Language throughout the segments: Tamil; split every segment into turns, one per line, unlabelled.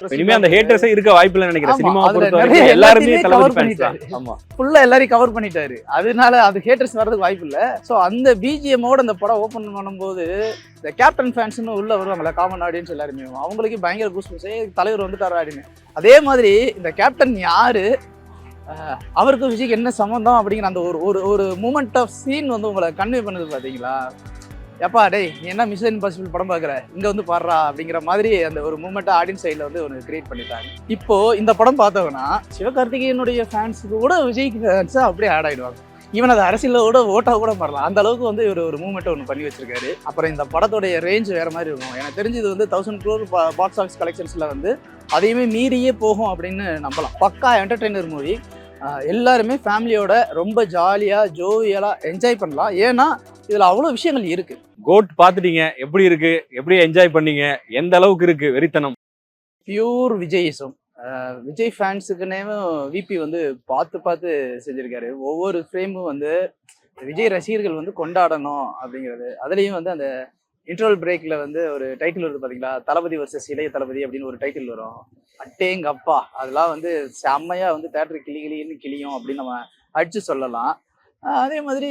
இனிமே அந்த ஹேட்டர்ஸே இருக்க வாய்ப்பு நினைக்கிறேன்.
அதுல
பொறுத்த எல்லாருமே தளபதி ஃபேன்ஸ் தான்.
பண்ணிட்டாரு.
ஆமா
ஃபுல்லா எல்லாரையும் கவர் பண்ணிட்டாரு. அதனால அது ஹேட்டர்ஸ் வர்றதுக்கு வாய்ப்பு இல்ல. சோ அந்த பிஜிஎம்மோட அந்த படம் ஓபன் பண்ணும்போது இந்த கேப்டன் ஃபேன்ஸ்னு உள்ள வருவாங்கல்ல காமன் ஆடியன்ஸ் எல்லாருமே. அவங்களுக்கு பயங்கர கூஸ் தலைவர் வந்துட்டாரு அப்படின்னு. அதே மாதிரி இந்த கேப்டன் யாரு? அஹ், அவருக்கும் விஜய்க்கு என்ன சம்மந்தம் அப்படிங்கிற அந்த ஒரு ஒரு ஒரு மூமெண்ட் ஆஃப் சீன் வந்து உங்களை கன்வே பண்ணுது பாத்தீங்களா? எப்பா டேய் நீ என்ன மிஷன் இம்பாசிபிள் படம் பார்க்குற? இங்கே வந்து பாடுறா அப்படிங்கிற மாதிரி அந்த ஒரு மூமெண்ட்டை ஆடியன்ஸ் சைடில் வந்து ஒன்று கிரியேட் பண்ணிட்டாங்க. இப்போ இந்த படம் பார்த்தோம்னா சிவகார்த்திகேயனுடைய ஃபேன்ஸுக்கு கூட விஜய்க்கு ஃபேன்ஸாக அப்படியே ஆட் ஆகிடுவாங்க ஈவன் அது அரசியலோட கூட ஓட்டா கூட மாறலாம் அந்த அளவுக்கு வந்து இவர் ஒரு மூமெண்ட் ஒன்று பண்ணி வச்சிருக்காரு. அப்புறம் இந்த படத்தோடைய ரேஞ்ச் வேற மாதிரி இருக்கும். எனக்கு தெரிஞ்சது வந்து தௌசண்ட் க்ரோர் பாக்ஸ் ஆஃபீஸ் கலெக்ஷன்ஸில் வந்து அதையுமே மீறியே போகும் அப்படின்னு நம்பலாம். பக்கா என்டர்டெய்னர் மூவி எல்லாருமே ஃபேமிலியோட ரொம்ப ஜாலியாக ஜோவியலாக என்ஜாய் பண்ணலாம். ஏன்னா இதில் அவ்வளோ விஷயங்கள் இருக்குது
கோட் பாத்துட்டீங்க எப்படி இருக்கு எப்படி என்ஜாய் பண்ணீங்க எந்த அளவுக்கு இருக்கு வெறித்தனம்.
பியூர் விஜயிசம். விஜய் ஃபேன்ஸுக்குன்னே விபி வந்து பார்த்து பார்த்து செஞ்சிருக்காரு. ஒவ்வொரு ஃப்ரேமும் வந்து விஜய் ரசிகர்கள் வந்து கொண்டாடணும் அப்படிங்கிறது. அதுலேயும் வந்து அந்த இன்டர்வல் பிரேக்ல வந்து ஒரு டைட்டில் வருது பாத்தீங்களா? தளபதி வர்சஸ் இளைய தளபதி அப்படின்னு ஒரு டைட்டில் வரும். அட்டேங்க அப்பா அதெல்லாம் வந்து செம்மையா வந்து தேட்டர் கிளி கிளின்னு கிளியும் அப்படின்னு நம்ம அடிச்சு சொல்லலாம். அதே மாதிரி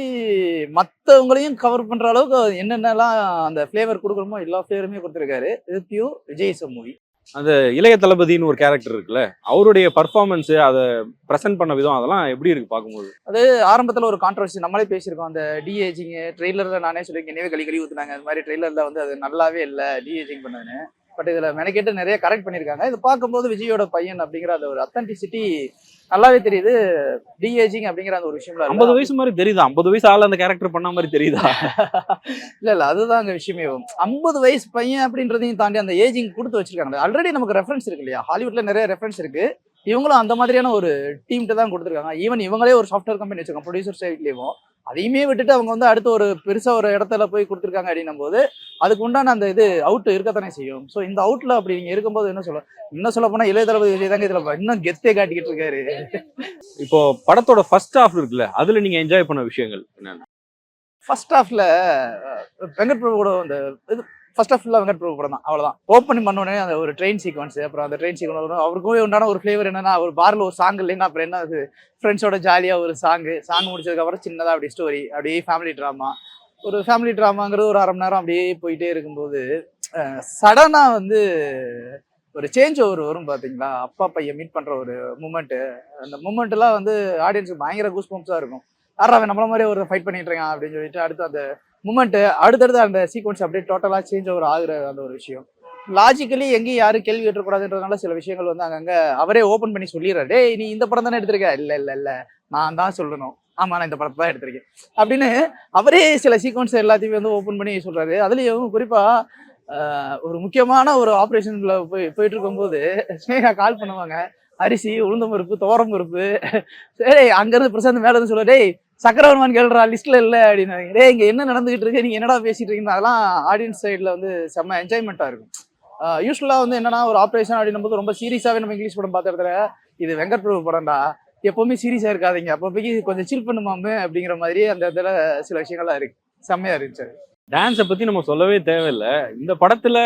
மற்றவங்களையும் கவர் பண்ற அளவுக்கு என்னென்னலாம் அந்த ஃப்ளேவர் கொடுக்குறோமோ எல்லா ஃப்ளேவருமே கொடுத்துருக்காரு. இது பியூர் விஜயிசம் மூவி
அந்த இளைய தளபதின்னு ஒரு கேரக்டர் இருக்குல்ல அவருடைய பர்ஃபார்மன்ஸ் அதை ப்ரெசென்ட் பண்ண விதம் அதெல்லாம் எப்படி இருக்கு பார்க்கும்போது?
அது ஆரம்பத்துல ஒரு கான்ட்ரவர்சி நம்மளே பேசியிருக்கோம். அந்த டிஏஜிங் ட்ரெய்லர்ல நானே சொல்லியிருக்கேன் நினைவு கழி கழி ஊத்துனாங்க. அந்த மாதிரி ட்ரெய்லர்ல வந்து அது நல்லாவே இல்லை டிஏஜிங் பண்ணதுன்னு. பட் இதுல மெனக்கெட்டு நிறைய கரெக்ட் பண்ணியிருக்காங்க. இது பார்க்கும்போது விஜயோட பையன் அப்படிங்கிற அந்த ஒரு அத்தன்டிசிட்டி நல்லாவே தெரியுது. டிஏஜிங் அப்படிங்கிற அந்த ஒரு விஷயம்ல இல்ல.
ஐம்பது வயசு மாதிரி தெரியுதா? ஐம்பது வயசு ஆள் அந்த கேரக்டர் பண்ண மாதிரி தெரியுதா?
இல்ல இல்ல அதுதான் அங்க விஷயமே. ஐம்பது வயசு பையன் அப்படின்றதையும் தாண்டி அந்த ஏஜிங் கொடுத்து வச்சிருக்காங்க. ஆல்ரெடி நமக்கு ரெஃபரன்ஸ் இருக்கு இல்லையா? ஹாலிவுட்ல நிறைய ரெஃபரன்ஸ் இருக்கு. இவங்களும் அந்த மாதிரியான ஒரு டீம்ட்டு தான் கொடுத்துருக்காங்க. ஈவன் இவங்களே ஒரு சாஃப்ட்வேர் கம்பெனி வச்சிருக்காங்க. ப்ரொடியூசர் சைட்லேயும் அதையுமே விட்டுட்டு அவங்க வந்து அடுத்து ஒரு பெருசா ஒரு இடத்துல போய் கொடுத்துருக்காங்க அப்படின்னும் போது அதுக்கு உண்டான அந்த இது அவுட் இருக்கத்தானே செய்யும். ஸோ இந்த அவுட்ல அப்படி நீங்க இருக்கும்போது என்ன சொல்ல இன்னும் சொல்ல போனா இளைய தளபதி விஜய் தாங்க இதுல இன்னும் கெத்தே காட்டிக்கிட்டு இருக்காரு.
இப்போ படத்தோட ஃபர்ஸ்ட் ஹாஃப் இருக்குல்ல அதுல நீங்க என்ஜாய் பண்ண விஷயங்கள் என்னென்ன?
ஃபர்ஸ்ட் ஹாஃப்ல வெங்கட் பிரபு கூட அந்த இது ஃபர்ஸ்ட் ஆஃப் ஃபுல்லாக வெங்கட் பிரபு படம் தான். அவ்வளோதான் ஓப்பனிங் பண்ண உடனே அந்த ஒரு ட்ரெயின் சீக்வன்ஸ் அப்புறம் அந்த ட்ரெயின் சீக்வன்ஸ் அவருக்கும் உண்டான ஒரு ஃப்ளேவர் என்னன்னா ஒரு பார்ல ஒரு சாங் இல்லைன்னா அப்புறம் என்ன அது? ஃப்ரெண்ட்ஸோட ஜாலியாக ஒரு சாங்கு சாங் முடிச்சதுக்கப்புறம் சின்னதாக அப்படி ஸ்டோரி அப்படியே ஃபேமிலி ட்ராமா ஒரு ஃபேமிலி ட்ராமாங்கிறது ஒரு அரை மணி நேரம் அப்படியே போயிட்டே இருக்கும்போது சடனாக வந்து ஒரு சேஞ்ச் ஓவர் வரும் பார்த்தீங்களா அப்பா பையன் மீட் பண்ணுற ஒரு மூமெண்ட்டு அந்த மூமெண்ட்லாம் வந்து ஆடியன்ஸுக்கு பயங்கர கூஸ் பம்ப்ஸாக இருக்கும். யாரா நம்மள மாதிரி ஒரு ஃபைட் பண்ணிட்டு இருக்கான் அப்படின்னு சொல்லிட்டு அடுத்து அந்த மூமெண்ட்டு அடுத்தடுத்து அந்த சீக்வன்ஸ் அப்படியே டோட்டலாக சேஞ்ச் ஓவர் ஆகுற அந்த ஒரு விஷயம். லாஜிக்கலி எங்கேயும் யாரும் கேள்வி கேட்டக்கூடாதுன்றதுனால சில விஷயங்கள் வந்து அங்கங்கே அவரே ஓப்பன் பண்ணி சொல்லிடுறாரு. டேய் நீ இந்த படம் தானே எடுத்திருக்க? இல்லை இல்லை இல்லை. நான் தான் சொல்லணும். ஆமாம் நான் இந்த படத்தை தான் எடுத்திருக்கேன். அப்படின்னு அவரே சில சீக்வன்ஸ் எல்லாத்தையுமே வந்து ஓப்பன் பண்ணி சொல்கிறாரு அதுலேயும் குறிப்பாக ஒரு முக்கியமான ஒரு ஆப்ரேஷனில் போய் போயிட்டு இருக்கும்போது ஸ்னேகா கால் பண்ணுவாங்க. அரிசி உளுந்தம் பருப்பு துவரம் பருப்பு சரி அங்கேருந்து பிரசாந்த் மேல இருந்து டேய் சக்கரவர்மன் கேள்றா லிஸ்ட்ல இல்ல அப்படின்னு டேய் இங்க என்ன நடந்துகிட்டு இருக்கு? நீங்க என்னடா பேசிட்டு இருக்கீங்க? அதெல்லாம் ஆடியன்ஸ் சைடுல வந்து செம்ம என்ஜாய்மெண்ட்டா இருக்கும். யூஸ்வலா வந்து என்னன்னா ஒரு ஆப்ரேஷன் அப்படின்னும் போது ரொம்ப சீரியஸாகவே நம்ம இங்கிலீஷ் படம் பார்த்த இடத்துல இது வெங்கட் பிரபு படம்டா. எப்பவுமே சீரியஸா இருக்காதீங்க. அப்போதைக்கு கொஞ்சம் சில் பண்ணுமாமே அப்படிங்கிற மாதிரி அந்த இடத்துல சில விஷயங்கள்லாம் இருக்கு. செம்மையா இருந்துச்சு
டான்ஸை பத்தி நம்ம சொல்லவே தேவையில்ல. இந்த படத்துல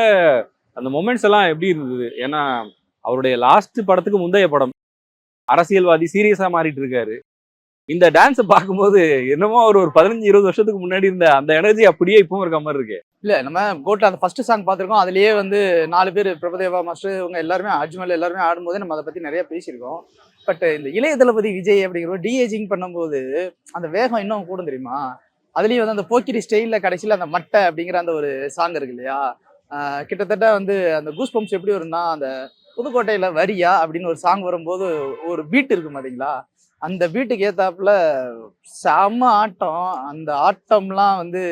அந்த மொமெண்ட்ஸ் எல்லாம் எப்படி இருந்தது? ஏன்னா அவருடைய லாஸ்ட் படத்துக்கு முந்தைய படம். அரசியல்வாதி சீரியஸா மாறிட்டு இருக்காரு. இந்த டான்ஸை பார்க்கும்போது என்னமோ ஒரு ஒரு பதினஞ்சு இருபது வருஷத்துக்கு முன்னாடி இருந்த அந்த எனர்ஜி அப்படியே இப்பவும் இருக்க மாதிரி இருக்கு.
இல்ல நம்ம கோட்ல அந்த ஃபர்ஸ்ட் சாங் பார்த்துருக்கோம். அதுலயே வந்து நாலு பேர் பிரபதேவா மாஸ்டர் இவங்க எல்லாருமே அஜ்மல் எல்லாருமே ஆடும்போது நம்ம அதை பத்தி நிறைய பேசியிருக்கோம். பட் இந்த இளைய தளபதி விஜய் அப்படிங்கிற டிஏஜிங் பண்ணும்போது அந்த வேகம் இன்னும் கூடும் தெரியுமா? அதுலயும் வந்து அந்த போக்கிரி ஸ்டைல்ல கடைசியில அந்த மட்டை அப்படிங்கிற அந்த ஒரு சாங் இருக்கு இல்லையா? கிட்டத்தட்ட வந்து அந்த கூஸ் பம்ப்ஸ் எப்படி வரும்னா அந்த புதுக்கோட்டையில வரியா அப்படின்னு ஒரு சாங் வரும்போது ஒரு பீட் இருக்கு பாத்தீங்களா? அந்த வீட்டுக்கு ஏத்தாப்புல செம ஆட்டம். அந்த ஆட்டம்லாம் வந்து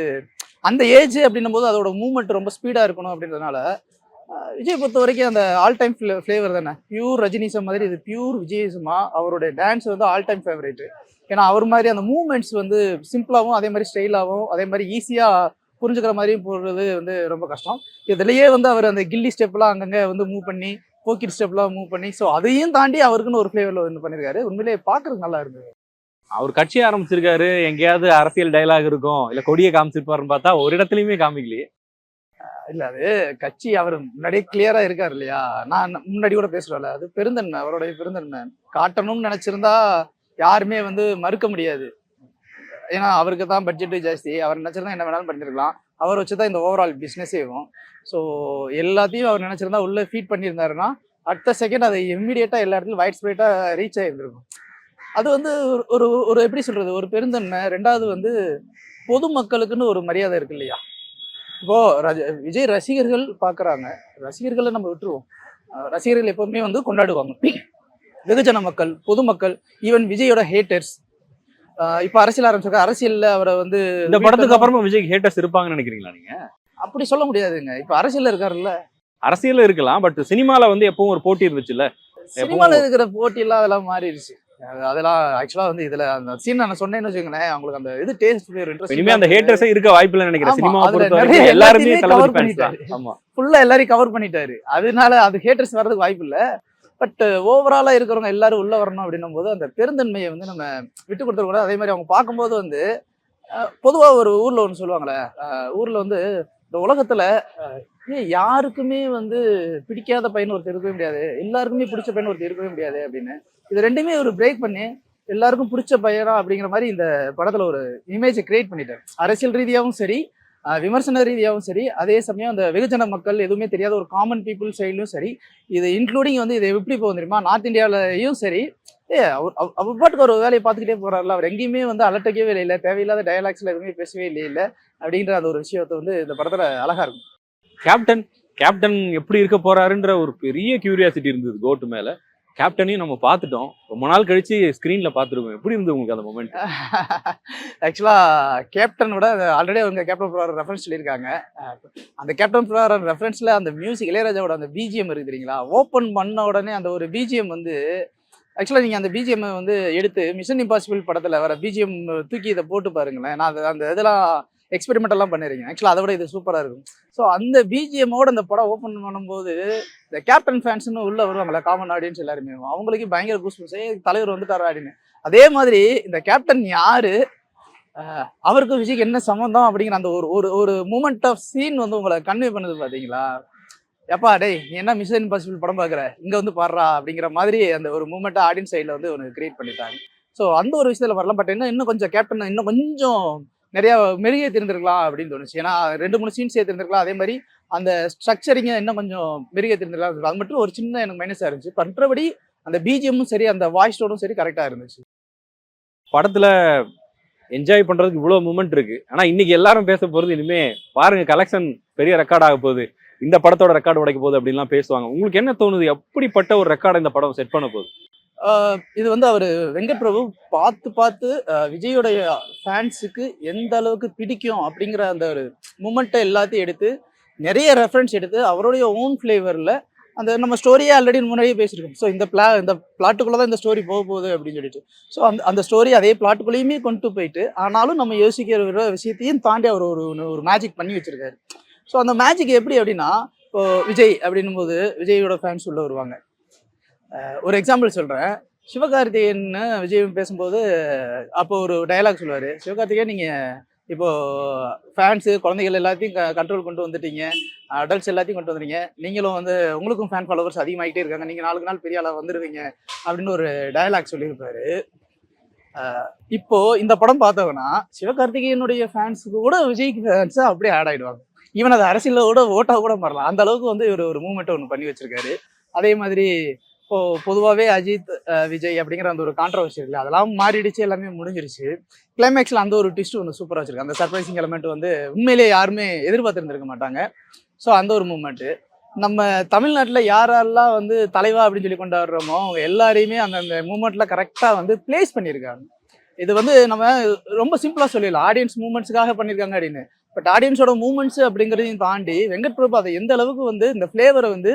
அந்த ஏஜ் அப்படின்னும் போது அதோட மூமெண்ட் ரொம்ப ஸ்பீடாக இருக்கணும் அப்படின்றதுனால விஜய் பொறுத்த வரைக்கும் அந்த ஆல் டைம் ஃப்ளேவர் தானே? பியூர் ரஜினிசம் மாதிரி இது பியூர் விஜயிசமா அவருடைய டான்ஸ் வந்து ஆல் டைம் ஃபேவரேட் ஏன்னா அவர் மாதிரி அந்த மூமெண்ட்ஸ் வந்து சிம்பிளாகவும் அதே மாதிரி ஸ்டைலாகவும் அதே மாதிரி ஈஸியாக புரிஞ்சுக்கிற மாதிரியும் போடுறது வந்து ரொம்ப கஷ்டம். இதுலேயே வந்து அவர் அந்த கில்லி ஸ்டெப்லாம் அங்கங்கே வந்து மூவ் பண்ணி போக்கிட் ஸ்டெப்லாம் மூவ் பண்ணி ஸோ அதையும் தாண்டி அவருக்குன்னு ஒரு ஃப்ளேவரில் வந்து பண்ணியிருக்காரு உண்மையிலேயே பார்க்கறதுக்கு நல்லா இருந்தது.
அவர் கட்சி ஆரம்பிச்சிருக்காரு. எங்கேயாவது அரசியல் டயலாக் இருக்கும் இல்ல கொடியை காமிச்சிருப்பாருன்னு பார்த்தா ஒரு இடத்துலயுமே காமிக்கலையே.
இல்ல அது கட்சி அவர் முன்னாடியே கிளியரா இருக்காரு இல்லையா? நான் முன்னாடி கூட பேசுறேன்ல அது பெருந்தன்மை அவருடைய பெருந்தன்மை. காட்டணும்னு நினைச்சிருந்தா யாருமே வந்து மறுக்க முடியாது. ஏன்னா அவருக்கு தான் பட்ஜெட் ஜாஸ்தி. அவர் நினைச்சிருந்தா என்ன வேணாலும் பண்ணிருக்கலாம். அவர் வச்சு தான் இந்த ஓவரால் பிஸ்னஸே ஆகும் ஸோ எல்லாத்தையும் அவர் நினச்சிருந்தா உள்ளே ஃபீட் பண்ணியிருந்தாருன்னா அடுத்த செகண்ட் அதை இம்மிடியேட்டாக எல்லா இடத்துலையும் வைட் ஸ்ப்ரெட்டா ரீச் ஆகியிருந்திருக்கும் அது வந்து ஒரு- ஒரு ஒரு எப்படி சொல்கிறது ஒரு பெருந்தன்மை. ரெண்டாவது வந்து பொதுமக்களுக்குன்னு ஒரு மரியாதை இருக்கு இல்லையா? இப்போது ரஜ- விஜய் ரசிகர்கள் பார்க்குறாங்க ரசிகர்களை நம்ம விட்டுருவோம். ரசிகர்கள் எப்போவுமே வந்து கொண்டாடுவாங்க. வெகுஜன மக்கள் பொதுமக்கள் ஈவன் விஜயோட ஹேட்டர்ஸ் இப்போ அரசியல் ஆரம்பிச்சிருக்க அரசியல்ல அவரை வந்து
இந்த படத்துக்கு அப்புறமா விஜய் ஹேட்டர்ஸ் இருப்பாங்கன்னு நினைக்கிறீங்களா நீங்க?
அப்படி சொல்ல முடியாதுங்க. இப்போ அரசியல்ல இருக்காருல்ல.
அரசியல்ல இருக்கலாம் பட் சினிமால வந்து எப்பவும் ஒரு போட்டி இருந்துச்சுல்ல?
சினிமால இருக்கிற போட்டியெல்லாம் அதெல்லாம் மாறிடுச்சு. அது- அதெல்லாம் ஆக்சுவலா வந்து இதுல அந்த சீன் நான் சொன்னேன்னு வச்சுக்கோங்களேன் அவங்களுக்கு அந்த இது டேஸ்ட்
இப்ப இனிமே அந்த ஹேட்டர்ஸே இருக்க வாய்ப்பு இல்லை நினைக்கிறேன் சினிமா பொறுத்த எல்லாருமே தான்.
பண்ணிட்டாரு.
ஆமா.
ஃபுல்லா எல்லாரையும் கவர் பண்ணிட்டாரு. அதனால அது ஹேட்டர்ஸ் வர்றதுக்கு வாய்ப்பு இல்ல பட் ஓவராலாக இருக்கிறவங்க எல்லாரும் உள்ள வரணும் அப்படின்னும் போது அந்த பெருந்தன்மையை வந்து நம்ம விட்டு கொடுத்துட அதே மாதிரி அவங்க பார்க்கும்போது வந்து பொதுவாக ஒரு ஊரில் ஒன்று சொல்லுவாங்களே ஊரில் வந்து இந்த உலகத்தில் ஏன் யாருக்குமே வந்து பிடிக்காத பையன் ஒருத்தர் இருக்கவே முடியாது. எல்லாருக்குமே பிடிச்ச பையன் ஒருத்தர் இருக்கவே முடியாது அப்படின்னு. இது ரெண்டுமே ஒரு பிரேக் பண்ணி எல்லாருக்கும் பிடிச்ச பையனா அப்படிங்கிற மாதிரி இந்த படத்தில் ஒரு இமேஜை கிரியேட் பண்ணிட்டாரு. அரசியல் ரீதியாகவும் சரி விமர்சன ரீதியாகவும் சரி அதே சமயம் அந்த வெகுஜன மக்கள் எதுவுமே தெரியாத ஒரு காமன் பீப்புள் சைட்லையும் சரி இது இன்க்ளூடிங் வந்து இது எப்படி போகும் தெரியுமா? நார்த் இந்தியாவிலையும் சரி ஏ அவர் அவர் அவர் பாட்டுக்கு ஒரு வேலையை பார்த்துக்கிட்டே போறாருல அவர் எங்கேயுமே வந்து அலட்டக்கவே இல்லை தேவையில்லாத டயலாக்ஸில் எதுவுமே பேசவே இல்லை இல்லை அப்படின்ற அந்த ஒரு விஷயத்தை வந்து இந்த படத்தில் அழகாக இருக்கும்.
கேப்டன் கேப்டன் எப்படி இருக்க போறாருன்ற ஒரு பெரிய கியூரியாசிட்டி இருந்தது கோட்டு மேலே. கேப்டனையும் நம்ம பார்த்துட்டோம். ரொம்ப நாள் கழிச்சு ஸ்க்ரீன்ல பார்த்துருக்கோம். எப்படி இருந்தது உங்களுக்கு அந்த மொமெண்ட்
ஆக்சுவலா விட ஆல்ரெடி அவங்க கேப்டன் ப்ரோவர் ரெஃபரன்ஸ் சொல்லியிருக்காங்க. அந்த கேப்டன் ப்ரோவர் ரெஃபரன்ஸ்ல அந்த மியூசிக் இளையராஜாவோட அந்த பிஜிஎம் இருக்கு தெரியுங்களா? ஓப்பன் பண்ண உடனே அந்த ஒரு பிஜிஎம் வந்து ஆக்சுவலாக நீங்கள் அந்த பிஜிஎம் வந்து எடுத்து மிஷன் இம்பாசிபிள் படத்தில் வர பிஜிஎம் தூக்கி இதை போட்டு பாருங்களேன். நான் அந்த இதெல்லாம் எக்ஸ்பெரிமெண்ட் எல்லாம் பண்ணிருக்கேன். ஆக்சுவலாக அதை விட இது சூப்பராக இருக்கும். ஸோ அந்த பிஜிஎம்மோட அந்த படம் ஓப்பன் பண்ணும்போது இந்த கேப்டன் ஃபேன்ஸ்னு உள்ள வருவாங்களே காமன் ஆடியன்ஸ் எல்லாருமே. அவங்களுக்கு பயங்கர கூஸ்பன்ஸ் தலைவர் வந்துட்டாரா அப்படின்னு. அதே மாதிரி இந்த கேப்டன் யாரு? அவருக்கும் விஜய்க்கு என்ன சம்மந்தம் அப்படிங்கிற அந்த ஒரு ஒரு ஒரு மூமெண்ட் ஆஃப் சீன் வந்து உங்களை கன்வே பண்ணுது பாத்தீங்களா? எப்பா டேய் நீ என்ன மிஷன் இம்பாசிபிள் படம் பார்க்குற இங்கே வந்து பாடுறா அப்படிங்கிற மாதிரி அந்த ஒரு மூமெண்ட்டை ஆடியன்ஸ் சைடில் வந்து ஒன்று கிரியேட் பண்ணிட்டாங்க. ஸோ அந்த ஒரு விஷயத்துல வரலாம். பட் இன்னும் இன்னும் கொஞ்சம் கேப்டன் இன்னும் கொஞ்சம் நிறையா மெருகே தெரிஞ்சிருக்கலாம் அப்படின்னு தோணுச்சு. ஏன்னா ரெண்டு மூணு சீன்ஸ் தெரிந்திருக்கலாம். அதே மாதிரி அந்த ஸ்ட்ரக்சரிங்க இன்னும் கொஞ்சம் மெருகே தெரிந்திருக்கலாம் அது மட்டும் ஒரு சின்ன எனக்கு மைனஸாக இருந்துச்சு. மற்றபடி அந்த பிஜிஎம்மும் சரி அந்த வாய்ஸ் டோனும் சரி கரெக்டாக இருந்துச்சு.
படத்துல என்ஜாய் பண்றதுக்கு இவ்வளவு மூமெண்ட் இருக்கு. ஆனா இன்னைக்கு எல்லாரும் பேச போறது இனிமே பாருங்க கலெக்ஷன் பெரிய ரெக்கார்ட் ஆக போகுது. இந்த படத்தோட ரெக்கார்டு உடைக்க போகுது அப்படின்லாம் பேசுவாங்க. உங்களுக்கு என்ன தோணுது? எப்படிப்பட்ட ஒரு ரெக்கார்டை இந்த படம் செட் பண்ண போகுது?
இது வந்து அவர் வெங்கட் பிரபு பார்த்து பார்த்து விஜயோடைய ஃபேன்ஸுக்கு எந்த அளவுக்கு பிடிக்கும் அப்படிங்கிற அந்த ஒரு மூமெண்ட்டை எல்லாத்தையும் எடுத்து நிறைய ரெஃபரன்ஸ் எடுத்து அவருடைய ஓன் ஃப்ளேவரில் அந்த நம்ம ஸ்டோரியே ஆல்ரெடி முன்னாடியே பேசியிருக்கோம். ஸோ இந்த பிளா இந்த பிளாட்டுக்குள்ளே தான் இந்த ஸ்டோரி போக போகுது அப்படின்னு சொல்லிட்டு. ஸோ அந்த அந்த ஸ்டோரி அதே பிளாட்டுக்குள்ளேயுமே கொண்டு போயிட்டு ஆனாலும் நம்ம யோசிக்கிற விஷயத்தையும் தாண்டி அவர் ஒரு ஒரு மேஜிக் பண்ணி வச்சுருக்காரு. ஸோ அந்த மேஜிக் எப்படி அப்படின்னா இப்போ விஜய் அப்படின்னும் போது விஜயோட ஃபேன்ஸ் உள்ளே வருவாங்க. ஒரு எக்ஸாம்பிள் சொல்கிறேன் சிவகார்த்திகேயன் விஜய் பேசும்போது அப்போ ஒரு டயலாக் சொல்லுவார். சிவகார்த்திகேயன் நீங்கள் இப்போ ஃபேன்ஸு குழந்தைகள் எல்லாத்தையும் கண்ட்ரோல் கொண்டு வந்துட்டீங்க. அடல்ட்ஸ் எல்லாத்தையும் கொண்டு வந்துட்டீங்க நீங்களும் வந்து உங்களுக்கும் ஃபேன் ஃபாலோவர்ஸ் அதிகமாகிட்டே இருக்காங்க. நீங்கள் நாளுக்கு நாள் பெரிய ஆளாக வந்துடுவீங்க அப்படின்னு ஒரு டயலாக் சொல்லியிருப்பாரு. இப்போ இந்த படம் பார்த்தோம்னா சிவகார்த்திகேயனுடைய ஃபேன்ஸுக்கு கூட விஜய்க்கு ஃபேன்ஸாக அப்படியே ஆட் ஆகிடுவாங்க ஈவன் அது அரசியலில் கூட கூட மாறலாம் அந்த அளவுக்கு வந்து இவர் ஒரு மூமெண்ட் ஒன்று பண்ணி வச்சிருக்காரு. அதே மாதிரி இப்போ பொதுவாகவே அஜித் விஜய் அப்படிங்கிற அந்த ஒரு கான்ட்ரவர்சி இல்லை அதெல்லாம் மாறிடுச்சு எல்லாமே முடிஞ்சிருச்சு. கிளைமேக்ஸில் அந்த ஒரு ட்விஸ்ட் ஒன்று சூப்பராக வச்சிருக்கு. அந்த சர்ப்ரைசிங் எலமெண்ட் வந்து உண்மையிலேயே யாருமே எதிர்பார்த்துருந்துருக்க மாட்டாங்க. ஸோ அந்த ஒரு மூமெண்ட்டு நம்ம தமிழ்நாட்டில் யாரெல்லாம் வந்து தலைவா அப்படின்னு சொல்லி கொண்டாடுறோமோ அவங்க எல்லாரையுமே அந்த அந்த மூமெண்ட்டில் கரெக்டாக வந்து பிளேஸ் பண்ணியிருக்காங்க. இது வந்து நம்ம ரொம்ப சிம்பிளாக சொல்லிடலாம். ஆடியன்ஸ் மூமெண்ட்ஸுக்காக பண்ணியிருக்காங்க அப்படின்னு. பட் ஆடியன்ஸோட மூமெண்ட்ஸ் அப்படிங்கிறதையும் தாண்டி வெங்கட் பிரபு அதை எந்த அளவுக்கு வந்து இந்த ஃப்ளேவரை வந்து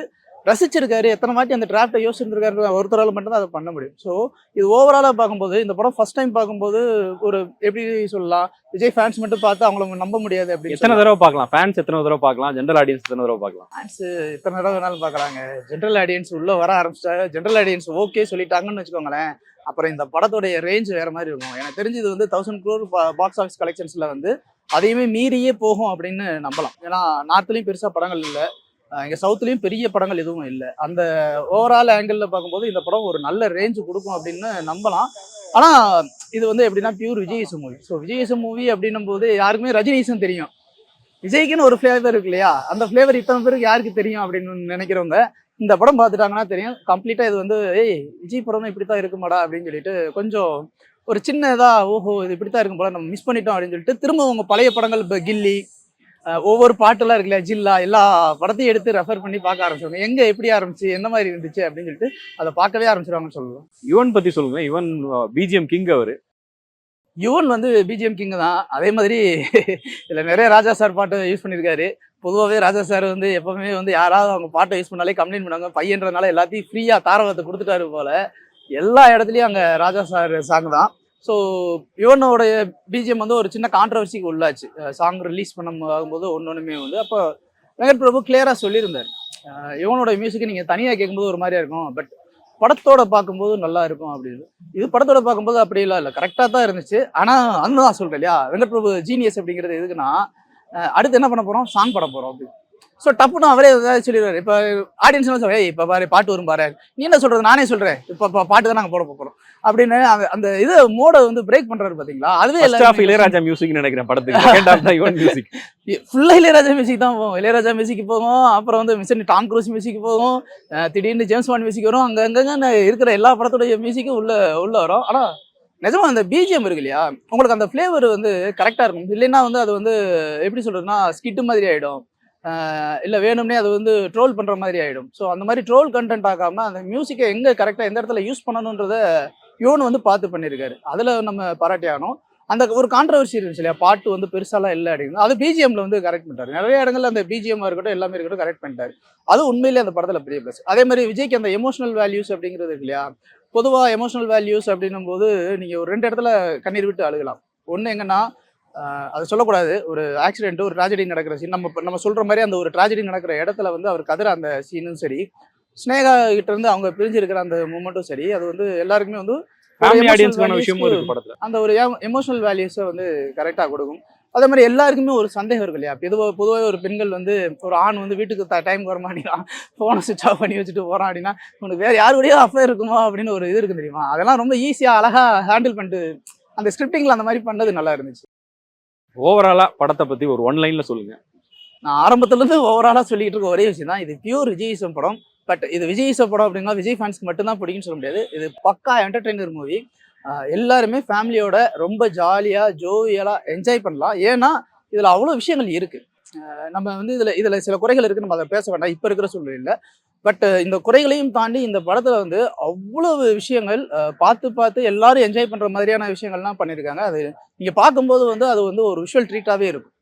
ரசிச்சிருக்காரு எத்தனை வாட்டி அந்த டிராஃப்டை யோசிச்சிருக்காரு ஒருத்தரால் மட்டும்தான் அதை பண்ண முடியும். ஸோ இது ஓவராலாக பார்க்கும்போது இந்த படம் ஃபர்ஸ்ட் டைம் பார்க்கும்போது ஒரு எப்படி சொல்லலாம் விஜய் ஃபேன்ஸ் மட்டும் பார்த்து அவங்கள நம்ப முடியாது அப்படின்னு
எத்தனை தடவை பார்க்கலாம்? ஃபேன்ஸ் எத்தனை தடவை பார்க்கலாம்? ஜென்ரல் ஆடியன்ஸ் எத்தனை தடவை பார்க்கலாம்?
ஃபேன்ஸ் எத்தனை தடவை வேணாலும் பார்க்குறாங்க. ஜென்ரல் ஆடியன்ஸ் உள்ள வர ஆரம்பிச்சிட்டாங்க. ஜென்ரல் ஆடியன்ஸ் ஓகே சொல்லிட்டாங்கன்னு வச்சுக்கோங்களேன். அப்புறம் இந்த படத்துடைய ரேஞ்ச் வேற மாதிரி இருக்கும். எனக்கு தெரிஞ்சு இது வந்து தௌசண்ட் க்ரோர் பாக்ஸ் ஆஃபீஸ் கலெக்ஷன்ஸ்ல வந்து அதையுமே மீறியே போகும் அப்படின்னு நம்பலாம். ஏன்னா நார்த்லயும் பெருசா படங்கள் இல்லை. இங்க சவுத்துலயும் பெரிய படங்கள் எதுவும் இல்லை. அந்த ஓவரால் ஆங்கிள் பார்க்கும்போது இந்த படம் ஒரு நல்ல ரேஞ்சு கொடுக்கும் அப்படின்னு நம்பலாம். ஆனா இது வந்து எப்படின்னா பியூர் விஜயசு மூவி ஸோ விஜயசு மூவி அப்படின்னும் போது யாருக்குமே ரஜினிசன் தெரியும். விஜய்க்குன்னு ஒரு ஃப்ளேவர் இருக்கு இல்லையா? அந்த ஃப்ளேவர் இத்தனை பேருக்கு யாருக்கு தெரியும் அப்படின்னு நினைக்கிறவங்க இந்த படம் பார்த்துட்டாங்கன்னா தெரியும். கம்ப்ளீட்டா இது வந்து ஏய் விஜய் படம்னா இப்படி தான் இருக்குமாடா? அப்படின்னு சொல்லிட்டு கொஞ்சம் ஒரு சின்னதா ஓஹோ இது இப்படி தான் இருக்கும் போல நம்ம மிஸ் பண்ணிட்டோம் அப்படின்னு சொல்லிட்டு திரும்ப உங்க பழைய படங்கள் இப்போ கில்லி ஒவ்வொரு பாட்டெல்லாம் இருக்குல்ல ஜில்லா எல்லா படத்தையும் எடுத்து ரெஃபர் பண்ணி பார்க்க ஆரம்பிச்சிருவாங்க. எங்க எப்படி ஆரம்பிச்சு என்ன மாதிரி இருந்துச்சு அப்படின்னு சொல்லிட்டு அதை பார்க்கவே ஆரம்பிச்சிருவாங்கன்னு சொல்லலாம்
யுவன் பத்தி சொல்லுங்க யுவன் பிஜிஎம் கிங் அவரு.
யுவன் வந்து பிஜிஎம் கிங் தான். அதே மாதிரி இதுல நிறைய ராஜா சார் பாட்டு யூஸ் பண்ணியிருக்காரு. பொதுவாகவே ராஜா சார் வந்து எப்பவுமே வந்து யாராவது அவங்க பாட்டை யூஸ் பண்ணாலே கம்ப்ளைண்ட் பண்ணுவாங்க. பையன்றதுனால எல்லாத்தையும் ஃப்ரீயாக தாரவத்தை கொடுத்துட்டாரு போல. எல்லா இடத்துலையும் அங்கே ராஜா சார் சாங் தான். ஸோ யுவனோடைய பிஜிஎம் வந்து ஒரு சின்ன கான்ட்ரவர்சிக்கு உள்ளாச்சு. சாங் ரிலீஸ் பண்ண ஆகும்போது ஒன்று ஒன்றுமே வந்து அப்போ வெங்கட் பிரபு கிளியராக சொல்லியிருந்தார். யுவனோட மியூசிக்கை நீங்கள் தனியாக கேட்கும்போது ஒரு மாதிரியா இருக்கும். பட் படத்தோட பார்க்கும்போது நல்லா இருக்கும் அப்படின்னு. இது படத்தோட பார்க்கும்போது அப்படிலாம் இல்லை. கரெக்டாக தான் இருந்துச்சு. ஆனால் அந்த தான் சொல்கிறேன் இல்லையா? வெங்கட் பிரபு ஜீனியஸ் அப்படிங்கிறது எதுக்குன்னா அடுத்து என்ன பண்ண போகிறோம் சாங் பட போகிறோம் அப்படி ஸோ டப்புன்னு அவரே சொல்லிடுவார். இப்போ ஆடியன்ஸ் ஏய் இப்போ பாரு பாட்டு வரும் பாரு. நீ என்ன சொல்றது? நானே சொல்கிறேன் இப்போ இப்போ பாட்டு தான் நாங்கள் போட போகிறோம் அப்படின்னு அந்த அந்த இது மோட வந்து பிரேக் பண்ணுறாரு பார்த்தீங்களா அதுவே
இளையராஜா மியூசிக் நினைக்கிறேன் படத்துக்கு. மியூசிக்
ஃபுல்லாக இளையராஜா மியூசிக் தான் போகும். இளையராஜா மியூசிக் போகும். அப்புறம் வந்து மிஷன் டாம் க்ரூஸ் மியூசிக் போகும். திடீர்னு ஜேம்ஸ் பாண்ட் மியூசிக் வரும். அங்க அங்கங்க இருக்கிற எல்லா படத்துடைய மியூசிக்கும் உள்ள உள்ள வரும். ஆனா நிஜமா அந்த பிஜிஎம் இருக்கு இல்லையா? உங்களுக்கு அந்த ஃப்ளேவர் வந்து கரெக்டா இருக்கும் இல்லைன்னா வந்து அது வந்து எப்படி சொல்றதுன்னா ஸ்கிட்டு மாதிரி ஆயிடும். அஹ் இல்லை வேணும்னே அது வந்து ட்ரோல் பண்ணுற மாதிரி ஆகிடும் ஸோ அந்த மாதிரி ட்ரோல் கண்டென்ட் ஆகாமல் அந்த மியூசிக்கை எங்கே கரெக்டாக எந்த இடத்துல யூஸ் பண்ணணுன்றத யோன் வந்து பார்த்து பண்ணியிருக்காரு அதில் நம்ம பாராட்டி ஆகணும். அந்த ஒரு கான்ட்ரவர்சி இருந்துச்சு இல்லையா? பாட்டு வந்து பெருசாலாம் இல்லை அப்படிங்கிறது அது பிஜிஎம்ல வந்து கரெக்ட் பண்ணிட்டாரு. நிறைய இடங்கள்ல அந்த பிஜிஎம் இருக்கட்டும் எல்லாமே இருக்கட்டும் கரெக்ட் பண்ணிட்டாரு. அது உண்மையிலேயே அந்த படத்தில் பெரிய ப்ளஸ் அதே மாதிரி விஜய்க்கு அந்த எமோஷனல் வேல்யூஸ் அப்படிங்கிறது இருக்கு இல்லையா? பொதுவாக எமோஷனல் வேல்யூஸ் அப்படின்னும் போது நீங்கள் ஒரு ரெண்டு இடத்துல கண்ணீர் விட்டு அழுகலாம். ஒன்று எங்கன்னா அது சொல்லக்கூடாது. ஒரு ஆக்சிடென்ட் ஒரு ட்ராஜடி நடக்கிற சீன் நம்ம நம்ம சொல்ற மாதிரி அந்த ஒரு ட்ராஜடி நடக்கிற இடத்துல வந்து அவர் கதிர அந்த சீனும் சரி. ஸ்னேகா கிட்ட இருந்து அவங்க பிரிஞ்சிருக்கிற அந்த மூமெண்ட்டும் சரி. அது வந்து எல்லாருக்குமே வந்து அந்த ஒரு எமோஷனல் வேல்யூஸை வந்து கரெக்டாக கொடுக்கும். அதே மாதிரி எல்லாருக்குமே ஒரு சந்தேகம் இருக்கு இல்லையா? பொதுவாக பொதுவாக ஒரு பெண்கள் வந்து ஒரு ஆண் வந்து வீட்டுக்கு டைம் வர மாட்டேங்கிறான் ஃபோனை சுவிச் ஆஃப் பண்ணி வச்சுட்டு போகிறான் அப்படின்னா உனக்கு வேறு யார் கூடயோ அஃபேர் இருக்குமா அப்படின்னு ஒரு இது இருக்கு தெரியுமா? அதெல்லாம் ரொம்ப ஈஸியாக அழகாக ஹேண்டில் பண்ணிட்டு அந்த ஸ்கிரிப்டிங்கில் அந்த மாதிரி பண்ணது நல்லா இருந்துச்சு.
ஓவராலாக படத்தை பற்றி ஒரு ஒன் லைனில் சொல்லுங்கள்
நான் ஆரம்பத்துலேருந்து ஓவராலாக சொல்லிட்டு இருக்க ஒரே விஷயம் தான் இது பியூர் விஜயிசம் படம். பட் இது விஜயிசம் படம் அப்படின்னா விஜய் ஃபேன்ஸ்க்கு மட்டும்தான் பிடிக்கும்னு சொல்ல முடியாது. இது பக்கா என்டர்டெய்னர் மூவி எல்லாருமே ஃபேமிலியோட ரொம்ப ஜாலியாக ஜோவியலாக என்ஜாய் பண்ணலாம். ஏன்னா இதில் அவ்வளோ விஷயங்கள் இருக்குது நம்ம வந்து இதில் இதில் சில குறைகள் இருக்குது நம்ம அதை பேச வேண்டாம். இப்போ இருக்கிற சூழ்நிலையில். பட் இந்த குறைகளையும் தாண்டி இந்த படத்தில் வந்து அவ்வளவு விஷயங்கள் பார்த்து பார்த்து எல்லாரும் என்ஜாய் பண்ணுற மாதிரியான விஷயங்கள்லாம் பண்ணியிருக்காங்க அது நீங்கள் பார்க்கும்போது வந்து அது வந்து ஒரு விஷுவல் ட்ரீட்டாகவே இருக்கும்.